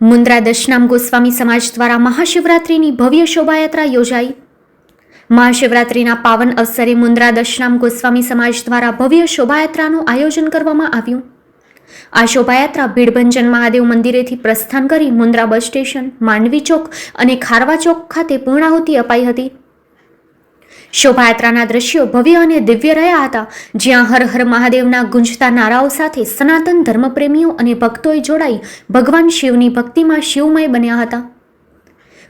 મુન્દ્રા દશનામ ગોસ્વામી સમાજ દ્વારા મહાશિવરાત્રિની ભવ્ય શોભાયાત્રા યોજાઈ. મહાશિવરાત્રિના પાવન અવસરે મુન્દ્રા દશનામ ગોસ્વામી સમાજ દ્વારા ભવ્ય શોભાયાત્રાનું આયોજન કરવામાં આવ્યું. આ શોભાયાત્રા ભીડભંજન મહાદેવ મંદિરેથી પ્રસ્થાન કરી મુન્દ્રા બસ સ્ટેશન, માંડવી ચોક અને ખારવા ચોક ખાતે પૂર્ણાહુતિ અપાઈ હતી. શોભાયાત્રાના દ્રશ્યો ભવ્ય અને દિવ્ય રહ્યા હતા, જ્યાં હર હર મહાદેવના ગુંજતા નારાઓ સાથે સનાતન ધર્મપ્રેમીઓ અને ભક્તોએ જોડાઈ ભગવાન શિવની ભક્તિમાં શિવમય બન્યા હતા.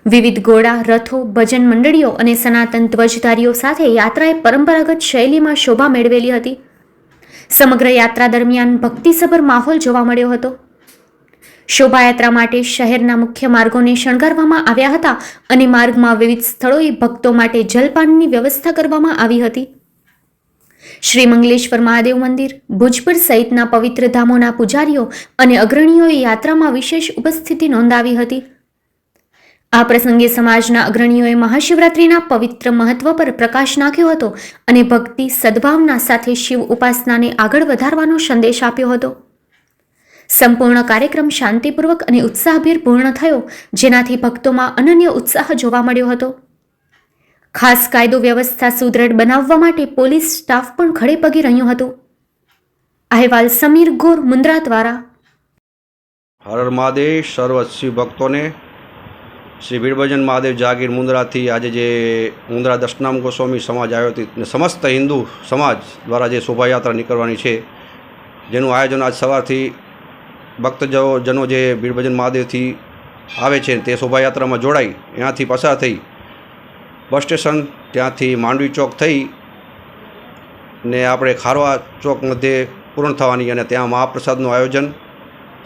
વિવિધ ઘોડા રથો, ભજન મંડળીઓ અને સનાતન ધ્વજધારીઓ સાથે યાત્રાએ પરંપરાગત શૈલીમાં શોભા મેળવેલી હતી. સમગ્ર યાત્રા દરમિયાન ભક્તિસભર માહોલ જોવા મળ્યો હતો. શોભાયાત્રા માટે શહેરના મુખ્ય માર્ગોને શણગારવામાં આવ્યા હતા અને માર્ગમાં વિવિધ સ્થળોએ ભક્તો માટે જલપાનની વ્યવસ્થા કરવામાં આવી હતી. શ્રી મંગલેશ્વર મહાદેવ મંદિર, ભુજપુર સહિતના પવિત્ર ધામોના પૂજારીઓ અને અગ્રણીઓએ યાત્રામાં વિશેષ ઉપસ્થિતિ નોંધાવી હતી. આ પ્રસંગે સમાજના અગ્રણીઓએ મહાશિવરાત્રિના પવિત્ર મહત્વ પર પ્રકાશ નાખ્યો હતો અને ભક્તિ સદભાવના સાથે શિવ ઉપાસનાને આગળ વધારવાનો સંદેશ આપ્યો હતો. સંપૂર્ણ કાર્યક્રમ શાંતિપૂર્વક અને ઉત્સાહભેર પૂર્ણ થયો, જેનાથી ભક્તોમાં અનન્ય ઉત્સાહ જોવા મળ્યો હતો. ખાસ કાયદો વ્યવસ્થા સુદૃઢ બનાવવા માટે પોલીસ સ્ટાફ પણ ખડે પગે રહ્યું હતું. અહેવાલ સમીર ગોર, મુન્દ્રા દ્વારા. હર મહાદેવ, સર્વ શિવ ભક્તોને. શ્રી ભીડભજન મહાદેવ જાગીર મુંદ્રાથી આજે જે મુંદ્રા દશનામ ગોસ્વામી સમાજ આવ્યો હતી સમસ્ત હિન્દુ સમાજ દ્વારા જે શોભાયાત્રા નીકળવાની છે, જેનું આયોજન આજ સવારથી ભક્તજનો જનો જે બીડભજન મહાદેવથી આવે છે, તે શોભાયાત્રામાં જોડાઈ, ત્યાંથી પસાર થઈ, બસ સ્ટેશન ત્યાંથી માંડવી ચોક થઈ ને આપણે ખારવા ચોક મધ્યે પૂર્ણ થવાની અને ત્યાં મહાપ્રસાદનું આયોજન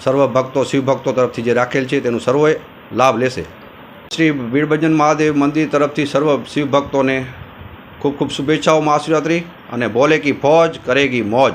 સર્વ ભક્તો શિવભક્તો તરફથી જે રાખેલ છે, તેનું સર્વે લાભ લેશે. શ્રી બીડભજન મહાદેવ મંદિર તરફથી સર્વ શિવ ભક્તોને ખૂબ ખૂબ શુભેચ્છાઓ મહાશિવરાત્રિ અને બોલે કી ફોજ કરેગી મોજ.